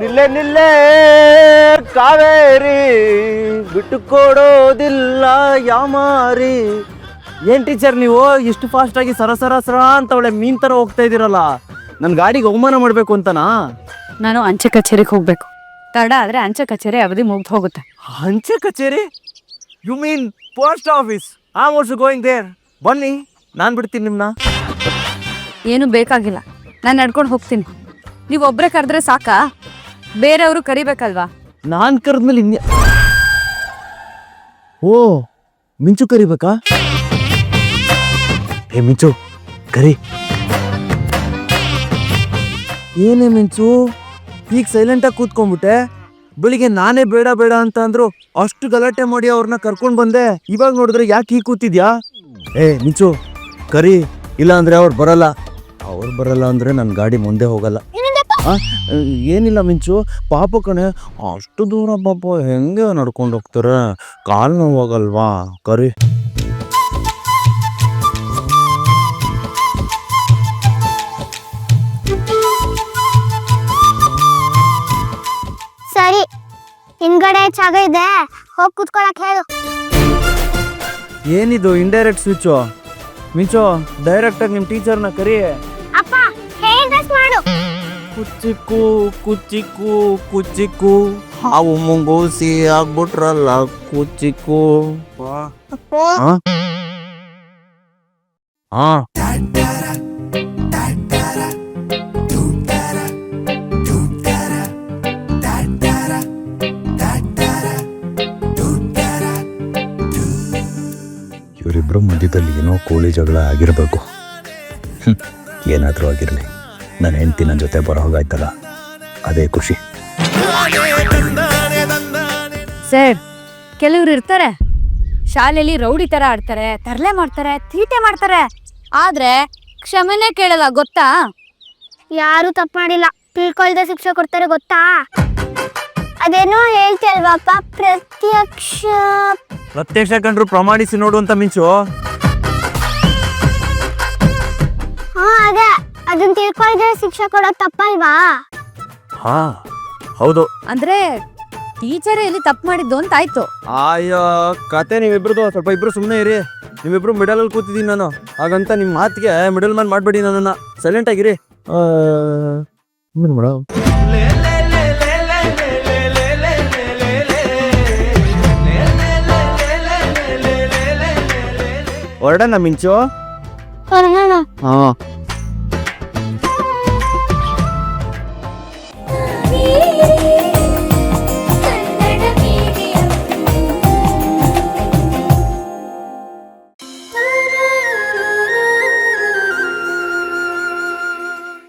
ನಿಲ್ಲೆ ನಿಲ್ಲೆ ಕಾವೇರಿ ಬಿಟ್ಟು ಕೊಡೋದಿಲ್ಲ ಯಾಮಾರಿ. ಏನ್ ಟೀಚರ್ ನೀವು? ಇಷ್ಟು ಫಾಸ್ಟ್ ಆಗಿ ಸರ ಸರ ಸರ ಅಂತ ಒಳ್ಳೆ ಮೀನ್ ತರ ಹೋಗ್ತಾ ಇದೀರಲ್ಲ ನನ್ ಗಾಡಿಗೆ ಅವಮಾನ ಮಾಡ್ಬೇಕು ಅಂತನಾ? ನಾನು ಅಂಚೆ ಕಚೇರಿಗೆ ಹೋಗ್ಬೇಕು. ತಡ ಆದ್ರೆ ಅಂಚೆ ಕಚೇರಿ ಅವಧಿ ಮುಗ್ದು ಹೋಗುತ್ತೆ. ಅಂಚೆ ಕಚೇರಿ? ಯು ಮೀನ್ ಪೋಸ್ಟ್ ಆಫೀಸ್ ಆ ವರ್ಷ ಗೋಯಿಂಗ್ ದೇರ್ ಬನ್ನಿ ನಾನ್ ಬಿಡ್ತೀನಿ ನಿಮ್ನ. ಏನು ಬೇಕಾಗಿಲ್ಲ. ನಾನು ನಡ್ಕೊಂಡು ಹೋಗ್ತೀನಿ. ನೀವು ಒಬ್ಬರೇ ಕರೆದ್ರೆ ಸಾಕಾ? ಬೇರೆಯವರು ಕರಿಬೇಕಲ್ವಾ? ನಾನ್ ಕರೆದ್ಮೇಲೆ ಇನ್ಯ ಓ, ಮಿಂಚು ಕರಿಬೇಕಾ? ಏ ಮಿಂಚು, ಕರಿ. ಏನೇ ಮಿಂಚು, ಈಗ ಸೈಲೆಂಟಾಗಿ ಕೂತ್ಕೊಂಡ್ಬಿಟ್ಟೆ. ಬೆಳಿಗ್ಗೆ ನಾನೇ ಬೇಡ ಬೇಡ ಅಂತ ಅಂದ್ರು ಅಷ್ಟು ಗಲಾಟೆ ಮಾಡಿ ಅವ್ರನ್ನ ಕರ್ಕೊಂಡು ಬಂದೆ. ಇವಾಗ ನೋಡಿದ್ರೆ ಯಾಕೆ ಹೀಗೆ ಕೂತಿದ್ಯಾ? ಏ ಮಿಂಚು, ಕರಿ. ಇಲ್ಲ ಅಂದ್ರೆ ಅವ್ರು ಬರಲ್ಲ. ಅವ್ರು ಬರಲ್ಲ ಅಂದ್ರೆ ನನ್ನ ಗಾಡಿ ಮುಂದೆ ಹೋಗಲ್ಲ. ಏನಿಲ್ಲ ಮಿಂಚು. ಪಾಪ ಕಣೆ ಅಷ್ಟು ದೂರ ಪಾಪ ಹೆಂಗೆ ನಡ್ಕೊಂಡು ಹೋಗ್ತಾರೆ? ಕಾಲು ನೋವಾಗಲ್ವಾ? ಕರಿ. ಸರಿ ಹಿಂದ್ಗಡೆ ಜಾಗ ಇದೆ. ಹೋಗಿ ಕುತ್ಕೊಳಕ್ ಹೇಳು. ಏನಿದು ಇಂಡೈರೆಕ್ಟ್ ಸ್ವಿಚ್ಚು ಮಿಂಚು ಡೈರೆಕ್ಟಾಗಿ ನಿಮ್ಮ ಟೀಚರ್ನ ಕರಿ ಕುಚ್ಚಿಕ್ಕು ಕುಚ್ಚಿಕ್ಕು ಕುಚ್ಚಿಕ್ಕು. ಹಾವು ಮುಂಗೂಸಿ ಆಗ್ಬಿಟ್ರಲ್ಲ ಕುಚ್ಚಿಕ್ಕು. ಹಾ? ಹಾ? ಇವರಿಬ್ಬರ ಮಧ್ಯದಲ್ಲಿ ಏನೋ ಕೋಳಿ ಜಗಳ ಆಗಿರಬೇಕು. ಏನಾದರೂ ಆಗಿರಲಿ. ನನ್ನ ಹೆಂಡತಿ ನನ್ನ ಜೊತೆ ಬರೋ ಹೋಗಾಯ್ತಲ್ಲ ಅದೇ ಖುಷಿ. ಸರ್ ಕೆಲವ್ರು ಇರ್ತಾರೆ. ಶಾಲೆಯಲ್ಲಿ ರೌಡಿ ತರ ಆಡ್ತಾರೆ ತರಲೆ ಮಾಡ್ತಾರೆ ತೀಟೆ ಮಾಡ್ತಾರೆ. ಆದ್ರೆ ಕ್ಷಮೆನೆ ಕೇಳಲ್ಲ ಗೊತ್ತಾ? ಯಾರು ತಪ್ಪು ಮಾಡಿಲ್ಲ. ತಿಳ್ಕೊಳ್ದೆ ಶಿಕ್ಷೆ ಕೊಡ್ತಾರೆ ಗೊತ್ತಾ? ಅದೇನೋ ಹೇಳ್ತಿಲ್ವಪ್ಪ ಪ್ರತ್ಯಕ್ಷ ಪ್ರತ್ಯಕ್ಷ ಕಂಡ್ರು ಪ್ರಮಾಣಿಸಿ ನೋಡು ಅಂತ ಮಿಂಚು. ತಿಳ್ಕೊಳ್ದೆ ಶಿಕ್ಷೆ ಕೊಡೋದು ತಪ್ಪಲ್ವಾ? ಹಾ ಹೌದು. ಅಂದ್ರೆ ಟೀಚರ್ ಇಲ್ಲಿ ತಪ್ಪು ಮಾಡಿದ್ದು ಅಂತ ಆಯ್ತು. ಅಯ್ಯೋ ಕತೆ ನೀವಿಬ್ರದ್ದು ಸ್ವಲ್ಪ ಇಬ್ರು ಸುಮ್ಮನೆ ಇರಿ. ನೀವಿಬ್ರು ಮಿಡಲಲ್ಲಿ ಕೂತಿದ್ದೀನಿ ನಾನು. ಹಾಗಂತ ನಿಮ್ಮ ಮಾತಿಗೆ ಮಿಡಲ್ ಮ್ಯಾನ್ ಮಾಡಬೇಡಿ ನನ್ನನ್ನು. ಸೈಲೆಂಟ್ ಆಗಿರಿ. ಮೇಡಮ್ ಹೊರಡಣ ಮಿಂಚು. ಹಾ.